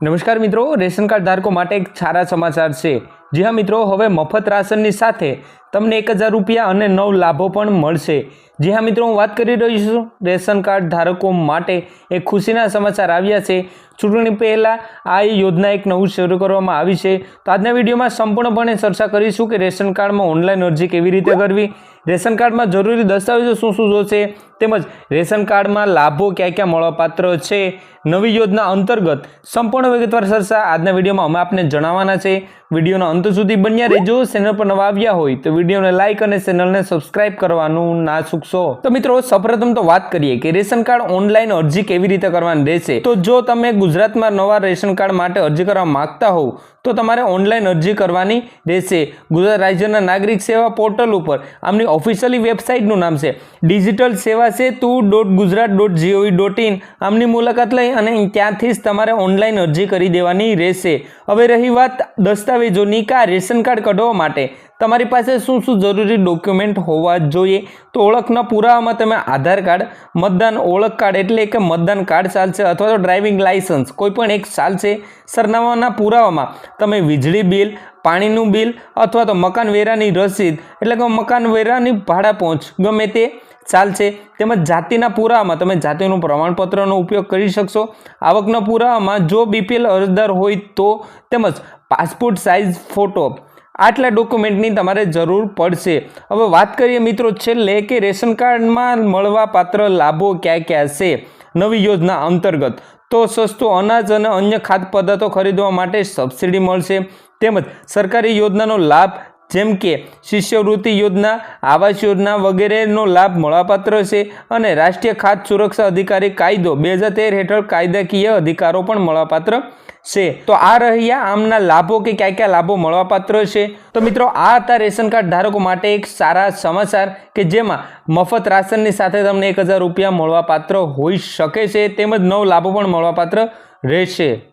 નમસ્કાર મિત્રો, ration card ધારકો માટે એક સારા સમાચાર છે. જી હા મિત્રો, હવે મફત રાશનની સાથે તમને એક હજાર રૂપિયા અને નવ લાભો પણ મળશે. જી હા મિત્રો, હું વાત કરી રહ્યો છું. રેશન કાર્ડ ધારકો માટે એક ખુશીના સમાચાર આવ્યા છે. ચૂંટણી પહેલાં આ યોજના એક નવું શરૂ કરવામાં આવી છે. તો આજના વિડીયોમાં સંપૂર્ણપણે ચર્ચા કરીશું કે રેશન કાર્ડમાં ઓનલાઈન અરજી કેવી રીતે કરવી રેશન કાર્ડમાં જરૂરી દસ્તાવેજો શું શું જોશે? તેમજ રેશન કાર્ડમાં લાભો ક્યાં ક્યાં મળવાપાત્ર છે? નવી યોજના અંતર્ગત સંપૂર્ણ વિગતવાર ચર્ચા આજના વિડીયોમાં અમે આપને જણાવવાના છે. વિડીયોના અંત સુધી બન્યા રહેજો. ચેનલ પર નવા આવ્યા હોય તો વિડીયોને લાઇક અને ચેનલને સબસ્ક્રાઇબ કરવાનું ના ચૂકશો તો મિત્રો, સૌપ્રથમ તો વાત કરીએ કે રેશન કાર્ડ ઓનલાઈન અરજી કેવી રીતે કરવાની રહેશે? તો જો તમે ગુજરાતમાં નવા રેશન કાર્ડ માટે અરજી કરવા માંગતા હોવ, તો તમારે ઓનલાઈન અરજી કરવાની રહેશે. ગુજરાત રાજ્યના નાગરિક સેવા પોર્ટલ ઉપર આમની ઓફિશિયલી વેબસાઇટનું નામ છે digital Seva Setu dot Gujarat dot GOV dot in આમની મુલાકાત લઈ અને ત્યાંથી જ તમારે ઓનલાઈન અરજી કરી દેવાની રહેશે. હવે રહી વાત દસ્તાવેજોની કા રેશન કાર્ડ કઢાવવા માટે. તમારી પાસે શું શું જરૂરી ડોક્યુમેન્ટ હોવા જોઈએ? તો ઓળખના પુરાવામાં તમે આધાર કાર્ડ, મતદાન ઓળખ કાર્ડ એટલે કે મતદાન કાર્ડ ચાલશે અથવા તો ડ્રાઇવિંગ લાઇસન્સ કોઈ પણ એક ચાલશે સરનામાના પુરાવામાં તમે વીજળી બિલ પાણીનું બિલ અથવા તો મકાન વેરાની રસીદ, એટલે કે મકાન વેરાની ભાડા પહોંચ, ગમે તે ચાલશે. તેમજ જાતિના પુરાવામાં તમે જાતિનું પ્રમાણપત્રનો ઉપયોગ કરી શકશો. આવકના પુરાવામાં જો બીપીએલ અરજદાર હોય તો તેમજ પાસપોર્ટ સાઇઝ ફોટો આટલા ડોક્યુમેન્ટની તમારે જરૂર પડશે. હવે વાત કરીએ મિત્રો છેલ્લે કે રેશન કાર્ડમાં મળવાપાત્ર લાભો ક્યાં ક્યાં છે? નવી યોજના અંતર્ગત તો સસ્તું અનાજ અને અન્ય ખાદ્ય પદાર્થો ખરીદવા માટે સબસિડી મળશે. તેમજ સરકારી યોજનાનો લાભ, જેમ કે શિષ્યવૃત્તિ યોજના, આવાસ યોજના વગેરેનો લાભ મળવાપાત્ર છે અને રાષ્ટ્રીય ખાદ્ય સુરક્ષા અધિકારી કાયદો બે હજાર તેર હેઠળ કાયદાકીય અધિકારો પણ મળવાપાત્ર છે. તો આ રહ્યા આમના લાભો કે ક્યાં ક્યાં લાભો મળવાપાત્ર છે? તો મિત્રો, આ હતા રેશન કાર્ડ ધારકો માટે એક સારા સમાચાર કે જેમાં મફત રાશનની સાથે તમને એક હજાર રૂપિયા મળવાપાત્ર હોઈ શકે છે. તેમજ નવ લાભો પણ મળવાપાત્ર રહેશે.